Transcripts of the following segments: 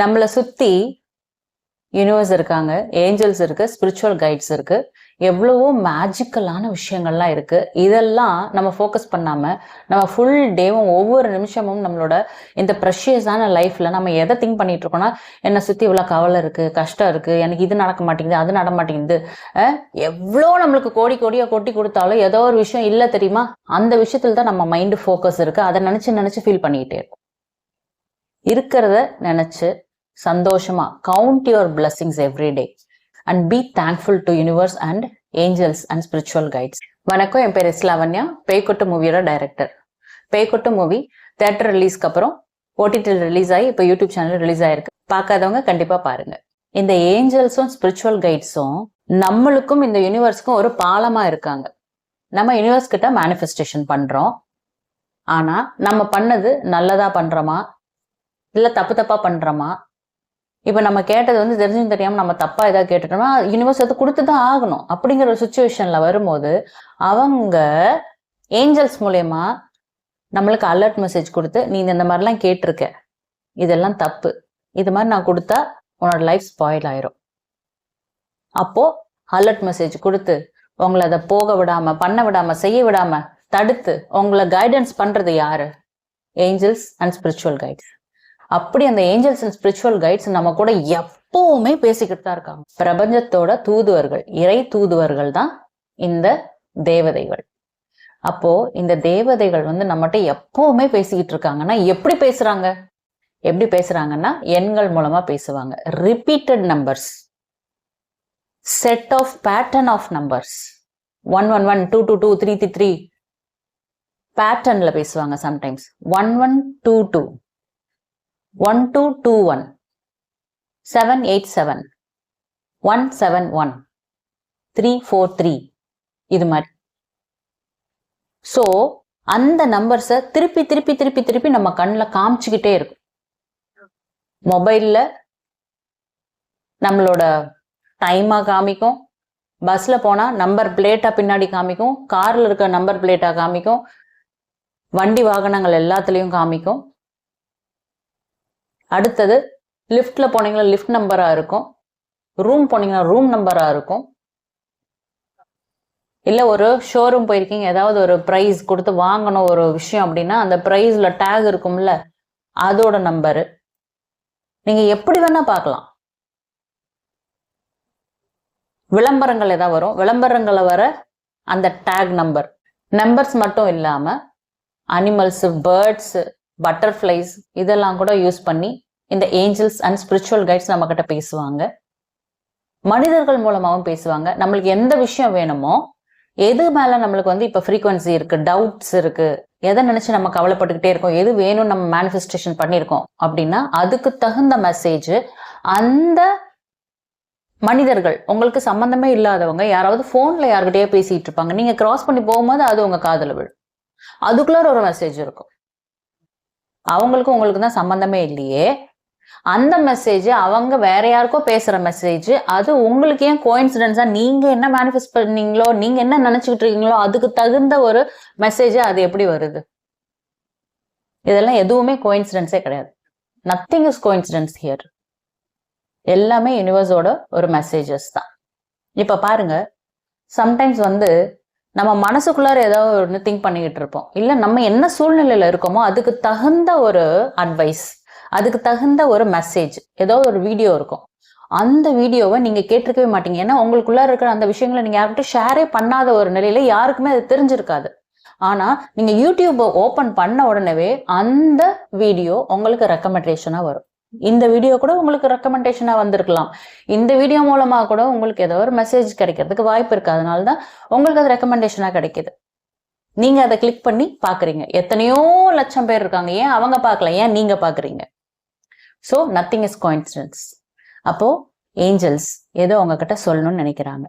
நம்மளை சுத்தி யூனிவர்ஸ் இருக்காங்க ஏஞ்சல்ஸ் இருக்கு ஸ்பிரிச்சுவல் கைட்ஸ் இருக்கு. எவ்வளவோ மேஜிக்கலான விஷயங்கள்லாம் இருக்கு. இதெல்லாம் நம்ம ஃபோக்கஸ் பண்ணாம நம்ம ஃபுல் டேவும் ஒவ்வொரு நிமிஷமும் நம்மளோட இந்த ப்ரெஷியஸான லைஃப்ல நம்ம எதை திங்க் பண்ணிட்டு இருக்கோம்னா என்னை சுத்தி இவ்வளோ கவலை இருக்கு கஷ்டம் இருக்கு எனக்கு இது நடக்க மாட்டேங்குது அது நட மாட்டேங்குது. எவ்வளோ நம்மளுக்கு கோடி கோடியா கொட்டி கொடுத்தாலும் ஏதோ ஒரு விஷயம் இல்லை தெரியுமா? அந்த விஷயத்துல தான் நம்ம மைண்டு ஃபோக்கஸ் இருக்கு. அதை நினைச்சு நினைச்சு ஃபீல் பண்ணிக்கிட்டே இருக்கும். இருக்கிறத நினைச்சு சந்தோஷமா count your blessings every day and be thankful to universe and angels and spiritual guides வணக்கம் என் பேர் எஸ் லாவண்யா பேய்கொட்டு மூவியோட டைரக்டர் பேய்கொட்டு மூவி தேட்டர் ரிலீஸ்க்கு அப்புறம் ஓடிடியில் ரிலீஸ் ஆகி இப்போ யூடியூப் சேனல் ரிலீஸ் ஆயிருக்கு. பார்க்காதவங்க கண்டிப்பாக பாருங்க. இந்த ஏஞ்சல்ஸும் ஸ்பிரிச்சுவல் கைட்ஸும் நம்மளுக்கும் இந்த யூனிவர்ஸ்க்கும் ஒரு பாலமா இருக்காங்க. நம்ம யூனிவர்ஸ் கிட்ட மேனிஃபெஸ்டேஷன் பண்றோம். ஆனா நம்ம பண்ணது நல்லதா பண்றோமா? இல்ல தப்பு தப்பா பண்றோமா? இப்போ நம்ம கேட்டது வந்து தெரிஞ்சும் தெரியாமல் நம்ம தப்பாக ஏதாவது கேட்டுட்டோம்னா யூனிவர்ஸ் அதை கொடுத்து தான் ஆகணும். அப்படிங்கிற ஒரு சுச்சுவேஷனில் வரும்போது அவங்க ஏஞ்சல்ஸ் மூலயமா நம்மளுக்கு அலர்ட் மெசேஜ் கொடுத்து நீ இந்த மாதிரிலாம் கேட்டிருக்க. இதெல்லாம் தப்பு. இது மாதிரி நான் கொடுத்தா உன்னோட லைஃப் ஸ்பாயில் ஆயிரும். அப்போ அலர்ட் மெசேஜ் கொடுத்து உங்களை அதை போக விடாம பண்ண விடாம செய்ய விடாம தடுத்து உங்களை கைடன்ஸ் பண்றது யாரு? ஏஞ்சல்ஸ் அண்ட் ஸ்பிரிச்சுவல் கைட்ஸ் அப்படி அந்த ஏஞ்சல்ஸ் அண்ட் ஸ்பிரிச்சுவல் கைட்ஸ் நம்ம கூட எப்பவுமே பேசிக்கிட்டு தான் இருக்காங்க. பிரபஞ்சத்தோட தூதுவர்கள் இறை தூதுவர்கள் தான் இந்த தேவதைகள். அப்போ இந்த தேவதைகள் வந்து நம்மகிட்ட எப்பவுமே பேசிக்கிட்டு இருக்காங்கன்னா எப்படி பேசுறாங்க? எப்படி பேசுறாங்கன்னா எண்கள் மூலமா பேசுவாங்க. Repeated numbers set of pattern of numbers one one one two two two three three three பேட்டர்ன்ல பேசுவாங்க sometimes one one two two one two two one seven eight seven one seven one three four three இது மாதிரி. So அந்த நம்பர்ஸை திருப்பி திருப்பி திருப்பி திருப்பி நம்ம கண்ணில் காமிச்சுக்கிட்டே இருக்கும். மொபைலில் நம்மளோட டைமாக காமிக்கும். பஸ்ஸில் போனால் நம்பர் பிளேட்டாக பின்னாடி காமிக்கும். காரில் இருக்க நம்பர் பிளேட்டாக காமிக்கும். வண்டி வாகனங்கள் எல்லாத்துலேயும் காமிக்கும். அடுத்தது லிஃப்ட்டில் போனீங்கன்னா லிஃப்ட் நம்பராக இருக்கும். ரூம் போனீங்கன்னா ரூம் நம்பராக இருக்கும். இல்லை ஒரு ஷோரூம் போயிருக்கீங்க ஏதாவது ஒரு ப்ரைஸ் கொடுத்து வாங்கணும் ஒரு விஷயம் அப்படின்னா அந்த ப்ரைஸில் டேக் இருக்கும்ல அதோட நம்பரு நீங்கள் எப்படி வேணால் பார்க்கலாம். விளம்பரங்கள் ஏதாவது வரும். விளம்பரங்களை வர அந்த டேக் நம்பர் நம்பர்ஸ் மட்டும் இல்லாமல் அனிமல்ஸு பேர்ட்ஸு பட்டர்ஃப்ளைஸ் இதெல்லாம் கூட யூஸ் பண்ணி இந்த ஏஞ்சல்ஸ் அண்ட் ஸ்பிரிச்சுவல் கைட்ஸ் நம்ம கிட்ட பேசுவாங்க. மனிதர்கள் மூலமாகவும் பேசுவாங்க. நம்மளுக்கு எந்த விஷயம் வேணுமோ எது மேல நம்மளுக்கு வந்து இப்ப ஃப்ரீக்வன்சி இருக்கு டவுட்ஸ் இருக்கு எதை நினைச்சு நம்ம கவலைப்பட்டுக்கிட்டே இருக்கோம் எது வேணும் நம்ம மேனிஃபெஸ்டேஷன் பண்ணியிருக்கோம் அப்படின்னா அதுக்கு தகுந்த மெசேஜ் அந்த மனிதர்கள் உங்களுக்கு சம்பந்தமே இல்லாதவங்க யாராவது போன்ல யார்கிட்டயே பேசிட்டு இருப்பாங்க. நீங்க கிராஸ் பண்ணி போகும்போது அது உங்க காதல விழும். அதுக்குள்ளார ஒரு மெசேஜ் இருக்கும். அவங்களுக்கும் உங்களுக்கு தான் சம்பந்தமே இல்லையே. அந்த மெசேஜ் அவங்க வேற யாருக்கோ பேசுற மெசேஜ் அது உங்களுக்கு ஏன் கோயின்சிடென்ஸா நீங்க என்ன மேனிஃபெஸ்ட் பண்ணீங்களோ நீங்க என்ன நினைச்சுக்கிட்டு இருக்கீங்களோ அதுக்கு தகுந்த ஒரு மெசேஜ் அது எப்படி வருது? இதெல்லாம் எதுவுமே கோயின்சிடென்ஸே கிடையாது. நத்திங் இஸ் கோயின்சிடென்ஸ் ஹியர் எல்லாமே யூனிவர்ஸோட ஒரு மெசேஜஸ் தான். இப்ப பாருங்க சம்டைம்ஸ் வந்து நம்ம மனசுக்குள்ளார ஏதாவது ஒன்று திங்க் பண்ணிக்கிட்டு இருப்போம். இல்லை நம்ம என்ன சூழ்நிலையில இருக்கோமோ அதுக்கு தகுந்த ஒரு அட்வைஸ் அதுக்கு தகுந்த ஒரு மெசேஜ் ஏதோ ஒரு வீடியோ இருக்கும். அந்த வீடியோவை நீங்க கேட்டிருக்கவே மாட்டீங்க. ஏன்னா உங்களுக்குள்ளே இருக்கிற அந்த விஷயங்களை நீங்க யார்கிட்ட ஷேரே பண்ணாத ஒரு நிலையில யாருக்குமே அது தெரிஞ்சிருக்காது. ஆனா நீங்கள் யூடியூப்பை ஓப்பன் பண்ண உடனே அந்த வீடியோ உங்களுக்கு ரெக்கமெண்டேஷனாக வரும். இந்த வீடியோ கூட உங்களுக்கு ரெக்கமெண்டேஷனாக வந்திருக்கலாம். இந்த வீடியோ மூலமாக கூட உங்களுக்கு ஏதோ ஒரு மெசேஜ் கிடைக்கிறதுக்கு வாய்ப்பு இருக்குது அதனால தான் உங்களுக்கு அது ரெக்கமெண்டேஷனா கிடைக்கிது. நீங்கள் அதை கிளிக் பண்ணி பார்க்குறீங்க எத்தனையோ லட்சம் பேர் இருக்காங்க. ஏன் அவங்க பார்க்கல? ஏன் நீங்க பார்க்குறீங்க? ஸோ நத்திங் இஸ் கோயின்சிடன்ஸ் அப்போ ஏஞ்சல்ஸ் ஏதோ உங்ககிட்ட சொல்லணும்னு நினைக்கிறாங்க.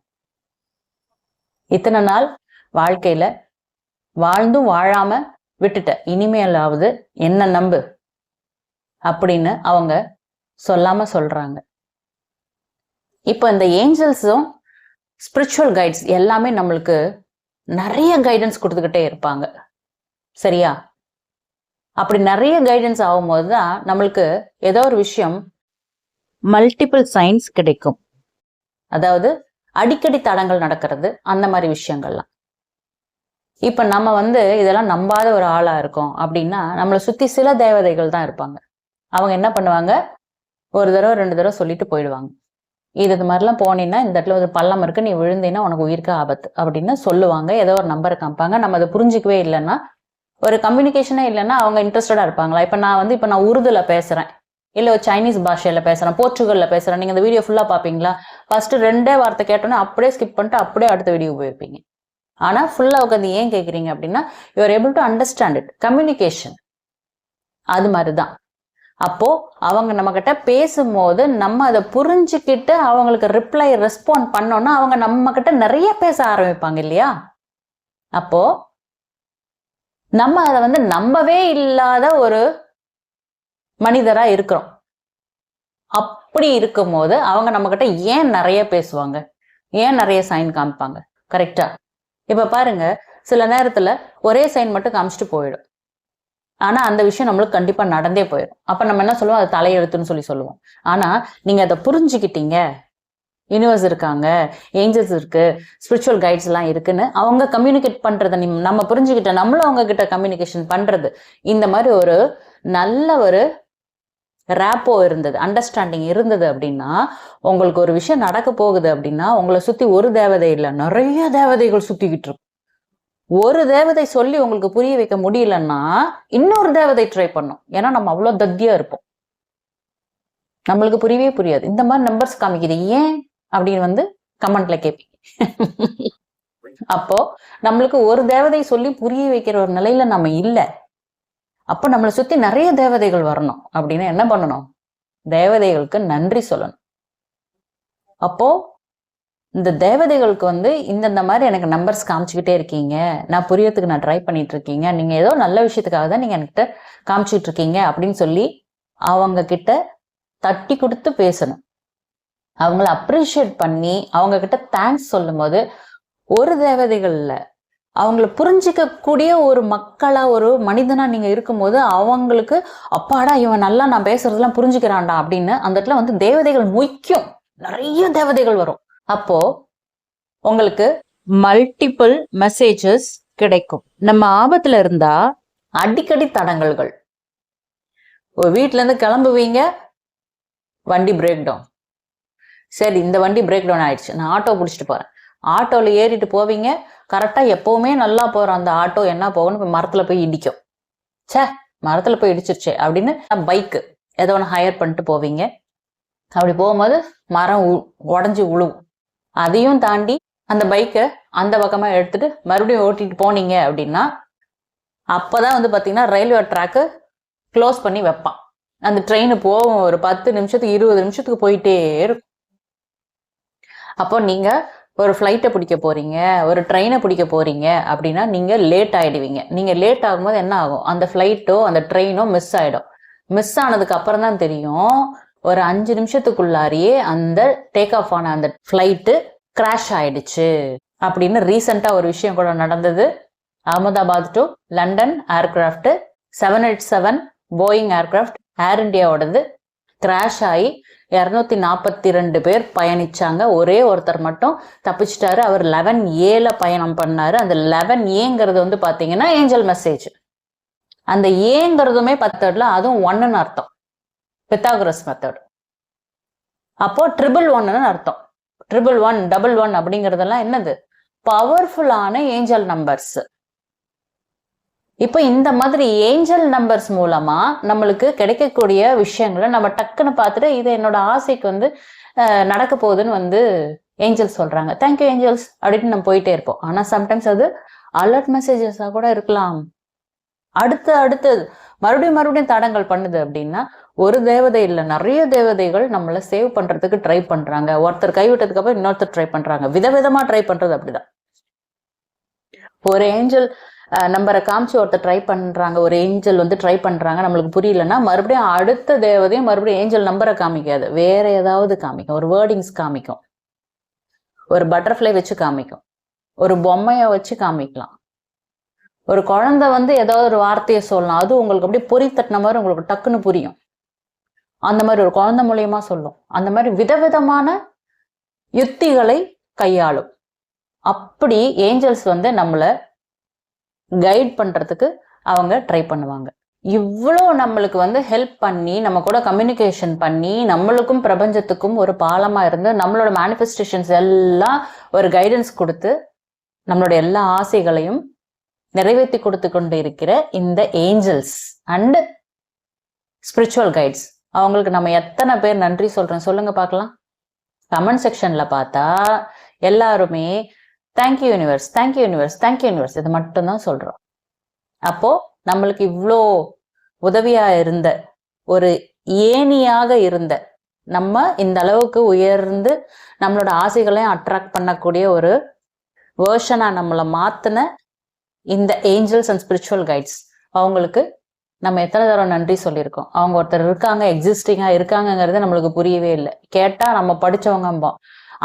இத்தனை நாள் வாழ்க்கையில வாழ்ந்தும் வாழாம விட்டுட்ட. இனிமேலாவது என்ன நம்பு. அப்படின்னு அவங்க சொல்லாம சொல்றாங்க. இப்போ இந்த ஏஞ்சல்ஸும் ஸ்பிரிச்சுவல் கைட்ஸ் எல்லாமே நம்மளுக்கு நிறைய கைடன்ஸ் கொடுத்துக்கிட்டே இருப்பாங்க. சரியா? அப்படி நிறைய கைடன்ஸ் ஆகும்போது தான் நம்மளுக்கு ஏதோ ஒரு விஷயம் மல்டிபிள் சைன்ஸ் கிடைக்கும். அதாவது அடிக்கடி தடங்கள் நடக்கிறது அந்த மாதிரி விஷயங்கள்லாம். இப்போ நம்ம வந்து இதெல்லாம் நம்பாத ஒரு ஆளாக இருக்கோம் அப்படின்னா நம்மளை சுற்றி சில தேவதைகள் தான் இருப்பாங்க. அவங்க என்ன பண்ணுவாங்க? ஒரு தடவை ரெண்டு தடவை சொல்லிட்டு போயிடுவாங்க. இது இது மாதிரிலாம் போனீங்கன்னா இந்த இடத்துல ஒரு பள்ளம் இருக்கு நீ விழுந்தீங்கன்னா உனக்கு உயிருக்கு ஆபத்து அப்படின்னு சொல்லுவாங்க. ஏதோ ஒரு நம்பரை காமிப்பாங்க. நம்ம அதை புரிஞ்சிக்கவே இல்லைன்னா ஒரு கம்யூனிகேஷனே இல்லைன்னா அவங்க இன்ட்ரெஸ்டடா இருப்பாங்களா? இப்போ நான் வந்து இப்போ நான் உருதுல பேசுறேன். இல்லை ஒரு சைனீஸ் பாஷையில பேசுறேன் போர்ச்சுகல்ல பேசுறேன். நீங்க இந்த வீடியோ ஃபுல்லா பாப்பீங்களா? ஃபர்ஸ்ட் ரெண்டே வார்த்தை கேட்டோன்னே அப்படியே ஸ்கிப் பண்ணிட்டு அப்படியே அடுத்த வீடியோ போயிருப்பீங்க. ஆனால் ஃபுல்லாக உட்காந்து ஏன் கேட்குறீங்க அப்படின்னா you are able to understand it communication அது மாதிரி தான் அப்போ அவங்க நம்ம கிட்ட பேசும்போது நம்ம அதை புரிஞ்சுக்கிட்டு அவங்களுக்கு ரிப்ளை ரெஸ்பாண்ட் பண்ணோம்னா அவங்க நம்ம கிட்ட நிறைய பேச ஆரம்பிப்பாங்க இல்லையா? அப்போ நம்ம அதை வந்து நம்பவே இல்லாத ஒரு மனிதரா இருக்கிறோம். அப்படி இருக்கும்போது அவங்க நம்ம கிட்ட ஏன் நிறைய பேசுவாங்க? ஏன் நிறைய சைன் காமிப்பாங்க? கரெக்டா இப்ப பாருங்க சில நேரத்துல ஒரே சைன் மட்டும் காமிச்சிட்டு போயிடும். ஆனா அந்த விஷயம் நம்மளுக்கு கண்டிப்பா நடந்தே போயிடும். அப்ப நம்ம என்ன சொல்லுவோம்? அது தலையெழுத்துன்னு சொல்லி சொல்லுவோம். ஆனா நீங்க அதை புரிஞ்சுக்கிட்டீங்க. யூனிவர்ஸ் இருக்காங்க ஏஞ்சல்ஸ் இருக்கு ஸ்பிரிச்சுவல் கைட்ஸ் எல்லாம் இருக்குன்னு அவங்க கம்யூனிகேட் பண்றதை நம்ம புரிஞ்சுக்கிட்ட நம்மளும் அவங்க கிட்ட கம்யூனிகேஷன் பண்றது. இந்த மாதிரி ஒரு நல்ல ஒரு ரேப்போ இருந்தது அண்டர்ஸ்டாண்டிங் இருந்தது அப்படின்னா உங்களுக்கு ஒரு விஷயம் நடக்க போகுது அப்படின்னா உங்களை சுத்தி ஒரு தேவதை இல்லை நிறைய தேவதைகள் சுத்திக்கிட்டு இருக்கும் ஒரு தேவதை சொல்லி உங்களுக்கு புரிய வைக்க முடியலன்னா இன்னொரு தேவதை ட்ரை பண்ணும். ஏன்னா நம்ம அவ்வளவு தத்தியா இருப்போம். நம்மளுக்கு புரியவே புரியாது. இந்த மாதிரி நம்பர்ஸ் காமிக்குது. ஏன்? அப்படின்னு வந்து கமெண்ட்ல கேட்பீங்க அப்போ நம்மளுக்கு ஒரு தேவதை சொல்லி புரிய வைக்கிற ஒரு நிலையில நம்ம இல்ல. அப்போ நம்மளை சுத்தி நிறைய தேவதைகள் வரணும். அப்படின்னு என்ன பண்ணணும்? தேவதைகளுக்கு நன்றி சொல்லணும். அப்போ இந்த தேவதைகளுக்கு வந்து இந்தந்த மாதிரி எனக்கு நம்பர்ஸ் காமிச்சுக்கிட்டே இருக்கீங்க. நான் புரியறதுக்கு நான் ட்ரை பண்ணிட்டு இருக்கீங்க நீங்க ஏதோ நல்ல விஷயத்துக்காக தான் நீங்க என்கிட்ட காமிச்சிட்டு இருக்கீங்க அப்படின்னு சொல்லி அவங்க கிட்ட தட்டி கொடுத்து பேசணும். அவங்கள அப்ரிஷியேட் பண்ணி அவங்க கிட்ட தேங்க்ஸ் சொல்லும்போது ஒரு தேவதைகள் அவங்கள புரிஞ்சிக்க கூடிய ஒரு மக்களா ஒரு மனிதனா நீங்க இருக்கும்போது அவங்களுக்கு அப்பாடா இவன் நல்லா நான் பேசுறதெல்லாம் புரிஞ்சுக்கிறான்டா அப்படின்னு அந்த இடத்துல வந்து தேவதைகள் முய்க்கும் நிறைய தேவதைகள் வரும். அப்போ உங்களுக்கு மல்டிபிள் மெசேஜஸ் கிடைக்கும். நம்ம ஆபத்துல இருந்தா அடிக்கடி தடங்கல்கள். ஒரு இருந்து கிளம்புவீங்க வண்டி பிரேக் டவுன் சரி இந்த வண்டி பிரேக் டவுன் ஆயிடுச்சு. நான் ஆட்டோ பிடிச்சிட்டு போறேன். ஆட்டோல ஏறிட்டு போவீங்க கரெக்டா எப்பவுமே நல்லா போற அந்த ஆட்டோ என்ன போகணும் இப்ப மரத்துல போய் இடிக்கும். ச்சே மரத்துல போய் இடிச்சிருச்சே அப்படின்னு பைக்கு ஏதோ ஒன்று ஹையர் பண்ணிட்டு போவீங்க. அப்படி போகும்போது மரம் உடஞ்சி உழுவும். அதையும் தாண்டி அந்த பைக்கை அந்த பக்கமாக எடுத்துட்டு மறுபடியும் ஓட்டிட்டு போனீங்க அப்படின்னா அப்பதான் வந்து பார்த்தீங்கன்னா ரயில்வே ட்ராக்கு க்ளோஸ் பண்ணி வைப்பான். அந்த ட்ரெயின் போகும் ஒரு பத்து நிமிஷத்துக்கு இருபது நிமிஷத்துக்கு போயிட்டே இருக்கும். அப்போ நீங்க ஒரு ஃப்ளைட்டை பிடிக்க போறீங்க ஒரு ட்ரெயினை பிடிக்க போறீங்க அப்படின்னா நீங்க லேட் ஆகிடுவீங்க நீங்க லேட் ஆகும்போது என்ன ஆகும்? அந்த ஃப்ளைட்டோ அந்த ட்ரெயினோ மிஸ் ஆகிடும் மிஸ் ஆனதுக்கு அப்புறம் தான் தெரியும் ஒரு அஞ்சு நிமிஷத்துக்குள்ளாரியே அந்த டேக் ஆஃப் ஆன அந்த ஃப்ளைட்டு கிராஷ் ஆயிடுச்சு. அப்படின்னு ரீசெண்டா ஒரு விஷயம் கூட நடந்தது. Ahmedabad to London aircraft seven eight seven Boeing aircraft Air இண்டியாவோடது crash ஆகி இரநூத்தி நாற்பத்தி ரெண்டு பேர் பயணிச்சாங்க. ஒரே ஒருத்தர் மட்டும் தப்பிச்சிட்டாரு. அவர் லெவன் ஏல பயணம் பண்ணாரு. அந்த லெவன் ஏங்கிறது வந்து பாத்தீங்கன்னா ஏஞ்சல் மெசேஜ் அந்த ஏங்கிறதுமே பத்தட்ல. அதுவும் ஒன்னுன்னு அர்த்தம். பித்தாகுரஸ் மெத்தட் அப்போ ட்ரிபிள் ஒன்னு அர்த்தம். ட்ரிபிள் ஒன் டபுள் ஒன் அப்படிங்கறதெல்லாம் என்னது? பவர்ஃபுல்லான ஏஞ்சல் நம்பர்ஸ் இப்போ இந்த மாதிரி ஏஞ்சல் நம்பர்ஸ் மூலமா நம்மளுக்கு கிடைக்கக்கூடிய விஷயங்களை நம்ம டக்குன்னு பார்த்துட்டு இது என்னோட ஆசைக்கு வந்து நடக்க போகுதுன்னு வந்து ஏஞ்சல்ஸ் சொல்றாங்க. தேங்க்யூ ஏஞ்சல்ஸ் அப்படின்னு நம்ம போயிட்டே இருப்போம். ஆனா சம்டைம்ஸ் அது அலர்ட் மெசேஜஸா கூட இருக்கலாம். அடுத்து அடுத்தது மறுபடியும் மறுபடியும் தடங்கள் பண்ணுது அப்படின்னா ஒரு தேவதை இல்லை நிறைய தேவதைகள் நம்மளை சேவ் பண்றதுக்கு ட்ரை பண்றாங்க. ஒருத்தர் கைவிட்டதுக்கு அப்புறம் இன்னொருத்தர் ட்ரை பண்றாங்க. விதவிதமா ட்ரை பண்றது அப்படிதான். ஒரு ஏஞ்சல் நம்பரை காமிச்சு ஒருத்தர் ட்ரை பண்றாங்க. ஒரு ஏஞ்சல் வந்து ட்ரை பண்றாங்க. நம்மளுக்கு புரியலன்னா மறுபடியும் அடுத்த தேவதையும் மறுபடியும் ஏஞ்சல் நம்பரை காமிக்காது. வேற ஏதாவது காமிக்கும். ஒரு வேர்டிங்ஸ் காமிக்கும். ஒரு பட்டர்ஃப்ளை வச்சு காமிக்கும். ஒரு பொம்மையை வச்சு காமிக்கலாம். ஒரு குழந்தை வந்து ஏதாவது ஒரு வார்த்தையை சொல்லலாம். அது உங்களுக்கு அப்படியே பொறி தட்டின மாதிரி உங்களுக்கு டக்குன்னு புரியும். அந்த மாதிரி ஒரு குழந்தை மூலியமா சொல்லும். அந்த மாதிரி விதவிதமான யுத்திகளை கையாளும். அப்படி ஏஞ்சல்ஸ் வந்து நம்மளை கைட் பண்றதுக்கு அவங்க ட்ரை பண்ணுவாங்க. இவ்வளோ நம்மளுக்கு வந்து ஹெல்ப் பண்ணி நம்ம கூட கம்யூனிகேஷன் பண்ணி நம்மளுக்கும் பிரபஞ்சத்துக்கும் ஒரு பாலமா இருந்து நம்மளோட மேனிஃபெஸ்டேஷன்ஸ் எல்லாம் ஒரு கைடன்ஸ் கொடுத்து நம்மளோட எல்லா ஆசைகளையும் நிறைவேற்றி கொடுத்து கொண்டு இருக்கிற இந்த ஏஞ்சல்ஸ் அண்ட் ஸ்பிரிச்சுவல் கைட்ஸ் அவங்களுக்கு நம்ம எத்தனை பேர் நன்றி சொல்றோம் சொல்லுங்க பார்க்கலாம். கமெண்ட் செக்ஷன்ல பார்த்தா எல்லாருமே thank you universe thank you universe thank you universe இது மட்டும்தான் சொல்றோம். அப்போ நம்மளுக்கு இவ்வளோ உதவியா இருந்த ஒரு ஏணியாக இருந்த நம்ம இந்த அளவுக்கு உயர்ந்து நம்மளோட ஆசைகளையும் அட்ராக்ட் பண்ணக்கூடிய ஒரு வேர்ஷனா நம்மளை மாத்தின இந்த ஏஞ்சல்ஸ் அண்ட் ஸ்பிரிச்சுவல் கைட்ஸ் அவங்களுக்கு நம்ம எத்தனை தடவை நன்றி சொல்லியிருக்கோம்? அவங்க ஒருத்தர் இருக்காங்க எக்ஸிஸ்டிங்கா இருக்காங்கங்கிறது நம்மளுக்கு புரியவே இல்லை. கேட்டா நம்ம படிச்சவங்கம்போம்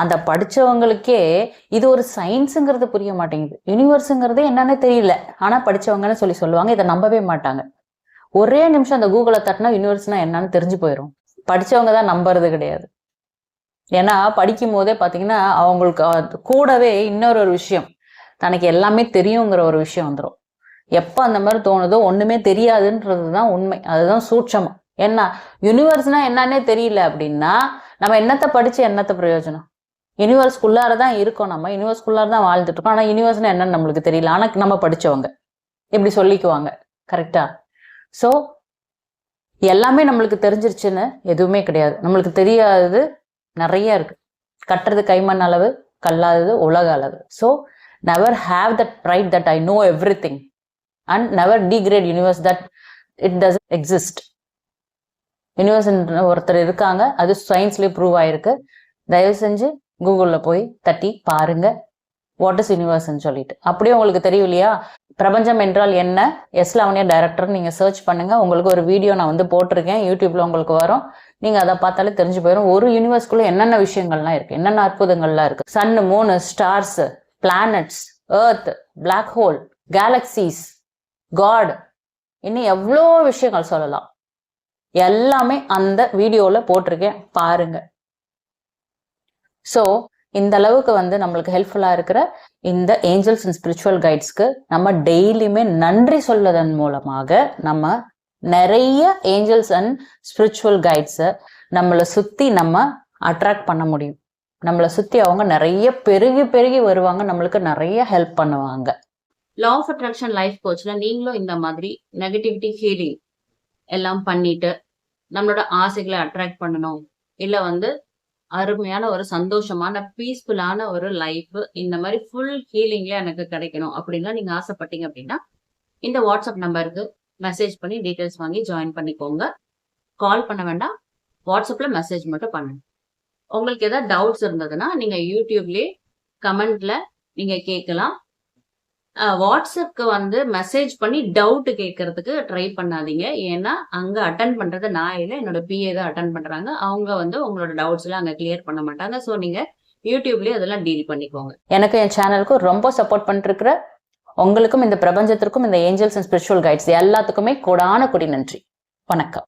அந்த படிச்சவங்களுக்கே இது ஒரு சயின்ஸுங்கிறது புரிய மாட்டேங்குது. யூனிவர்ஸுங்கிறதே என்னன்னே தெரியல. ஆனா படிச்சவங்கன்னு சொல்லி சொல்லுவாங்க இதை நம்பவே மாட்டாங்க. ஒரே நிமிஷம் அந்த கூகுளை தட்டினா யூனிவர்ஸ்னா என்னன்னு தெரிஞ்சு போயிடும் படிச்சவங்க தான் நம்புறது கிடையாது. ஏன்னா படிக்கும் போதே பாத்தீங்கன்னா அவங்களுக்கு கூடவே இன்னொரு ஒரு விஷயம். தனக்கு எல்லாமே தெரியுங்கிற ஒரு விஷயம் வந்துடும் எப்போ அந்த மாதிரி தோணுதோ ஒன்றுமே தெரியாதுன்றது தான் உண்மை. அதுதான் சூட்சமம். என்ன யூனிவர்ஸ்னா என்னன்னே தெரியல அப்படின்னா நம்ம என்னத்தை படித்து என்னத்த பிரயோஜனம்? யூனிவர்ஸ்குள்ளார தான் இருக்கோம் நம்ம. யூனிவர்ஸ்குள்ளார தான் வாழ்ந்துட்டு இருக்கோம். ஆனால் யூனிவர்ஸ்னா என்னன்னு நம்மளுக்கு தெரியல. ஆனால் நம்ம படிச்சவங்க. இப்படி சொல்லிக்குவாங்க. கரெக்டா ஸோ எல்லாமே நம்மளுக்கு தெரிஞ்சிருச்சுன்னு எதுவுமே கிடையாது. நம்மளுக்கு தெரியாதது நிறைய இருக்கு. கட்டுறது கைமண் அளவு கல்லாதது உலக அளவு. So never have that right that I know everything and never degrade universe that it does exist universe ஒருத்தர் இருக்காங்க அது சயின்ஸ்லேயே ப்ரூவ் ஆயிருக்கு. தயவு செஞ்சு கூகுளில் போய் தட்டி பாருங்க. வாட் இஸ் யூனிவர்ஸ்ன்னு சொல்லிட்டு. அப்படியே உங்களுக்கு தெரியலையா பிரபஞ்சம் என்றால் என்ன? எஸ் லவனியா டைரக்டர் நீங்க சர்ச் பண்ணுங்க. உங்களுக்கு ஒரு வீடியோ நான் வந்து போட்டிருக்கேன். யூடியூப்ல உங்களுக்கு வரும். நீங்க அதை பார்த்தாலே தெரிஞ்சு போயிடும் ஒரு யூனிவர்ஸ்குள்ள என்னென்ன விஷயங்கள்லாம் இருக்கு? என்னென்ன அற்புதங்கள்லாம் இருக்கு? சன் மூணு stars planets earth black hole galaxies god இன்னும் எவ்வளோ விஷயங்கள் சொல்லலாம். எல்லாமே அந்த வீடியோவில் போட்டிருக்கேன். பாருங்க. ஸோ இந்த அளவுக்கு வந்து நம்மளுக்கு ஹெல்ப்ஃபுல்லாக இருக்கிற இந்த ஏஞ்சல்ஸ் அண்ட் ஸ்பிரிச்சுவல் கைட்ஸ்க்கு நம்ம டெய்லியுமே நன்றி சொல்வதன் மூலமாக நம்ம நிறைய ஏஞ்சல்ஸ் அண்ட் ஸ்பிரிச்சுவல் கைட்ஸை நம்மளை சுற்றி நம்ம அட்ராக்ட் பண்ண முடியும். நம்மளை சுற்றி அவங்க நிறைய பெருகி பெருகி வருவாங்க. நம்மளுக்கு நிறைய ஹெல்ப் பண்ணுவாங்க. லா ஆஃப் அட்ராக்ஷன் லைஃப் கோச்சில் நீங்களும் இந்த மாதிரி நெகட்டிவிட்டி ஹீலிங் எல்லாம் பண்ணிட்டு நம்மளோட ஆசைகளை அட்ராக்ட் பண்ணணும். இல்லை வந்து அருமையான ஒரு சந்தோஷமான பீஸ்ஃபுல்லான ஒரு லைஃப் இந்த மாதிரி ஃபுல் ஹீலிங்ல எனக்கு கிடைக்கணும் அப்படின்லாம் நீங்கள் ஆசைப்பட்டீங்க அப்படின்னா இந்த வாட்ஸ்அப் நம்பருக்கு மெசேஜ் பண்ணி டீட்டெயில்ஸ் வாங்கி ஜாயின் பண்ணிக்கோங்க. கால் பண்ண வேண்டாம். வாட்ஸ்அப்பில் மெசேஜ் மட்டும் பண்ணுங்க. உங்களுக்கு ஏதாவது டவுட்ஸ் இருந்ததுன்னா நீங்கள் யூடியூப்லேயே கமெண்ட்ல நீங்கள் கேட்கலாம். வாட்ஸ்அப்க்கு வந்து மெசேஜ் பண்ணி டவுட் கேட்கறதுக்கு ட்ரை பண்ணாதீங்க. ஏன்னா அங்க அட்டன் பண்றது நான் இல்லை என்னோட பிஏ தான் அட்டன் பண்றாங்க. அவங்க வந்து உங்களோட டவுட்ஸ் எல்லாம் அங்க கிளியர் பண்ண மாட்டாங்க. ஸோ நீங்க யூடியூப்லயே அதெல்லாம் டீல் பண்ணிக்கோங்க. எனக்கு என் சேனலுக்கும் ரொம்ப சப்போர்ட் பண்ணிருக்கிற உங்களுக்கும் இந்த பிரபஞ்சத்திற்கும் இந்த ஏஞ்சல்ஸ் அண்ட் ஸ்பிரிச்சுவல் கைட்ஸ் எல்லாத்துக்குமே கூடான கொடி நன்றி. வணக்கம்.